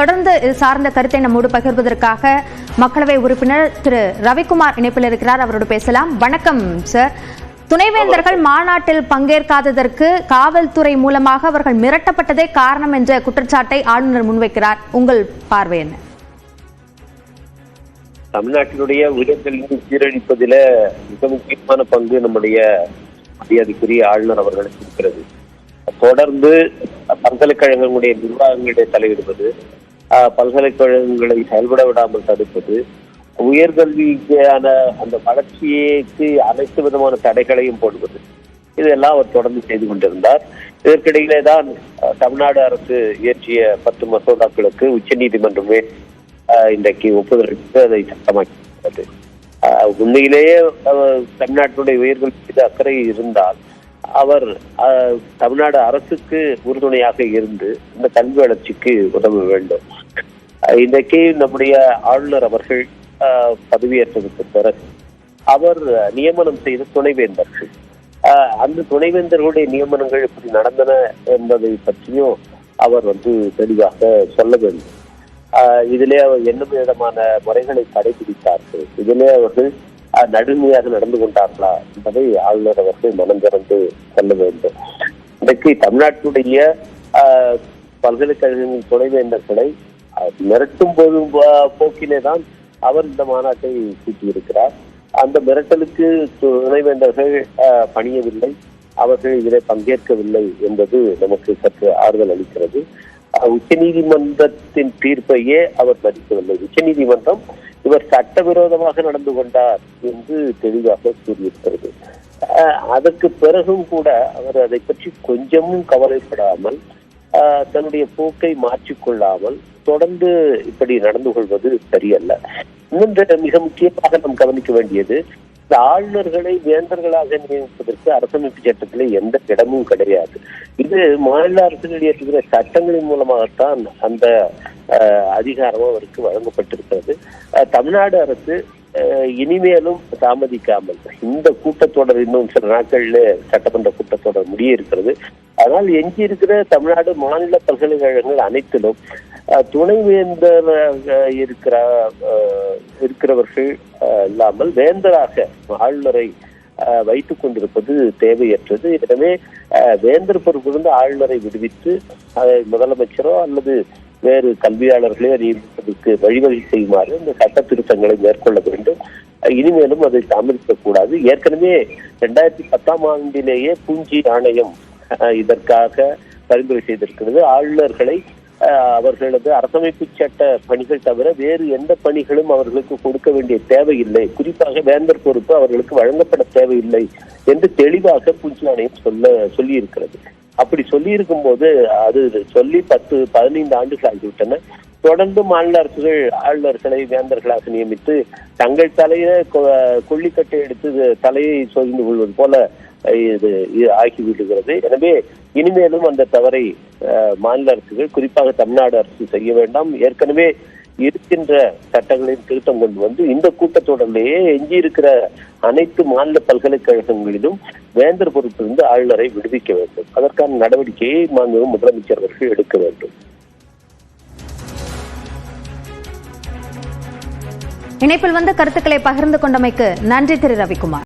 தொடர்ந்து இது சார்ந்த கருத்தை நம்மோடு பகிர்வதற்காக மக்களவை உறுப்பினர் திரு ரவிக்குமார் இணைப்பில் இருக்கிறார். அவரோடு பேசலாம். வணக்கம் சார் துணைவேந்தர்கள் மாநாட்டில் பங்கேற்காததற்கு காவல்துறை மூலமாக அவர்கள் மிரட்டப்பட்டதே காரணம் என்ற குற்றச்சாட்டை ஆளுநர் முன்வைக்கிறார். உங்கள் பார்வை என்ன? தமிழ்நாட்டினுடைய உயர்கல்வி சீரழிப்பதில மிக முக்கியமான பங்கு நம்முடைய மரியாதைக்குரிய ஆளுநர் அவர்களுக்கு இருக்கிறது. தொடர்ந்து பல்கலைக்கழகங்களுடைய நிர்வாகங்களிடையே தலையிடுவது பல்கலைக்கழகங்களை செயல்பட விடாமல் தடுப்பது உயர்கல்விக்கான அந்த வளர்ச்சிக்கு அனைத்து விதமான தடைகளையும் போடுவது. இதெல்லாம் அவர் தொடர்ந்து செய்து கொண்டிருந்தார். இதற்கிடையிலே தான் தமிழ்நாடு அரசு இயற்றிய பத்து மசோதாக்களுக்கு உச்சநீதிமன்றமே நீதிமன்றமே இன்றைக்கு ஒப்புதலுக்கு அதை சட்டமாக்கியிருக்கிறது ஆஹ், உண்மையிலேயே தமிழ்நாட்டினுடைய உயர்கல்வி மீது அக்கறை இருந்தால் அவர் தமிழ்நாடு அரசுக்கு உறுதுணையாக இருந்து இந்த கல்வி வளர்ச்சிக்கு உதவ வேண்டும். இன்றைக்கு நம்முடைய ஆளுநர் அவர்கள் ஆஹ், பதவியேற்றதுக்கு பிறகு அவர் நியமனம் செய்த துணைவேந்தர்கள். ஆஹ், அந்த துணைவேந்தர்களுடைய நியமனங்கள் எப்படி நடந்தன என்பதை பற்றியும் அவர் வந்து தெளிவாக சொல்ல வேண்டும். ஆஹ், இதிலே அவர் என்ன விதமான முறைகளை கடைபிடித்தார்கள் இதிலே அவர்கள் நடுமையாக நடந்து கொண்டார்களா என்பதை ஆளுநர் அவர்கள் மனம் திறந்து சொல்ல வேண்டும். இன்றைக்கு தமிழ்நாட்டுடைய பல்கலைக்கழகங்களின் துணைவேந்தர்களை மிரட்டும் போதும் போக்கிலே தான் அவர் இந்த மாநாட்டை கூட்டியிருக்கிறார். அந்த மிரட்டலுக்கு துணைவேந்தர்கள் பணியவில்லை. அவர்கள் இதில் பங்கேற்கவில்லை என்பது நமக்கு சற்று ஆறுதல் அளிக்கிறது. உச்சநீதிமன்றத்தின் தீர்ப்பையே அவர் மதிக்கவில்லை. உச்சநீதிமன்றம் இவர் சட்டவிரோதமாக நடந்து கொண்டார் என்று தெளிவாக கூறியிருக்கிறது. ஆஹ், அதற்கு பிறகும் கூட அவர் அதை பற்றி கொஞ்சமும் கவலைப்படாமல் தன்னுடைய போக்கை மாற்றிக்கொள்ளாமல் தொடர்ந்து இப்படி நடந்து கொள்வது சரியல்ல. இன்னொன்று மிக முக்கியமாக நாம் கவனிக்க வேண்டியது இந்த ஆளுநர்களை வேந்தர்களாக நியமிப்பதற்கு அரசமைப்பு சட்டத்திலே எந்த இடமும் கிடையாது. இது மாநில அரசுகள் இயற்றுகிற சட்டங்களின் மூலமாகத்தான் அந்த ஆஹ், அதிகாரம் அவருக்கு வழங்கப்பட்டிருக்கிறது. தமிழ்நாடு அரசு இனிமேலும் தாமதிக்காமல். இந்த கூட்டத்தொடர் இன்னும் சில நாட்கள்ல சட்டமன்ற கூட்டத்தொடர் முடிய இருக்கிறது ஆனால் எஞ்சி இருக்கிற தமிழ்நாடு மாநில பல்கலைக்கழகங்கள் அனைத்திலும் துணைவேந்தர் இருக்கிற அஹ், இருக்கிறவர்கள் இல்லாமல் வேந்தராக ஆளுநரை அஹ், வைத்துக் கொண்டிருப்பது தேவையற்றது. எனவே வேந்தர் பொறுப்பிலிருந்து ஆளுநரை விடுவித்து முதலமைச்சரோ அல்லது வேறு கல்வியாளர்களே அறிவிப்பதற்கு வழிவகை செய்யுமாறு இந்த சட்ட திருத்தங்களை மேற்கொள்ள வேண்டும். இனிமேலும் அதை தாமதிக்கக்கூடாது. ஏற்கனவே இரண்டாயிரத்தி பத்தாம் ஆண்டிலேயே பூஞ்சி ஆணையம் இதற்காக பரிந்துரை செய்திருக்கிறது. ஆளுநர்களை அவர்களது அரசமைப்பு சட்ட பணிகள் தவிர வேறு எந்த பணிகளும் அவர்களுக்கு கொடுக்க வேண்டிய தேவையில்லை. குறிப்பாக வேந்தர் பொறுப்பு அவர்களுக்கு வழங்கப்பட தேவையில்லை என்று தெளிவாக பூஞ்சி ஆணையம் சொல்ல சொல்லியிருக்கிறது. அப்படி சொல்லி இருக்கும் போது அது சொல்லி பத்து பதினைந்து ஆண்டுகள் ஆகிவிட்டன. தொடர்ந்து மாநில அரசுகள் ஆளுநர்களை வேந்தர்களாக நியமித்து தங்கள் தலையில கொள்ளிக்கட்டை எடுத்து தலையை சொரிந்து கொள்வது போல இது ஆகிவிடுகிறது. எனவே இனிமேலும் அந்த தவறை மாநில அரசுகள் குறிப்பாக தமிழ்நாடு அரசு செய்ய வேண்டாம். ஏற்கனவே இருக்கின்ற சட்டங்களின் திருத்தம் கொண்டு வந்து இந்த கூட்டத்தொடரிலேயே எஞ்சி இருக்கிற அனைத்து மாநில பல்கலைக்கழகங்களிலும் வேந்தர் பொறுப்பிலிருந்து ஆளுநரை விடுவிக்க வேண்டும். அதற்கான நடவடிக்கையை மாண்பு முதலமைச்சர் அவர்கள் எடுக்க வேண்டும். இணைப்பில் வந்து கருத்துக்களை பகிர்ந்து கொண்டமைக்கு நன்றி திரு ரவிக்குமார்.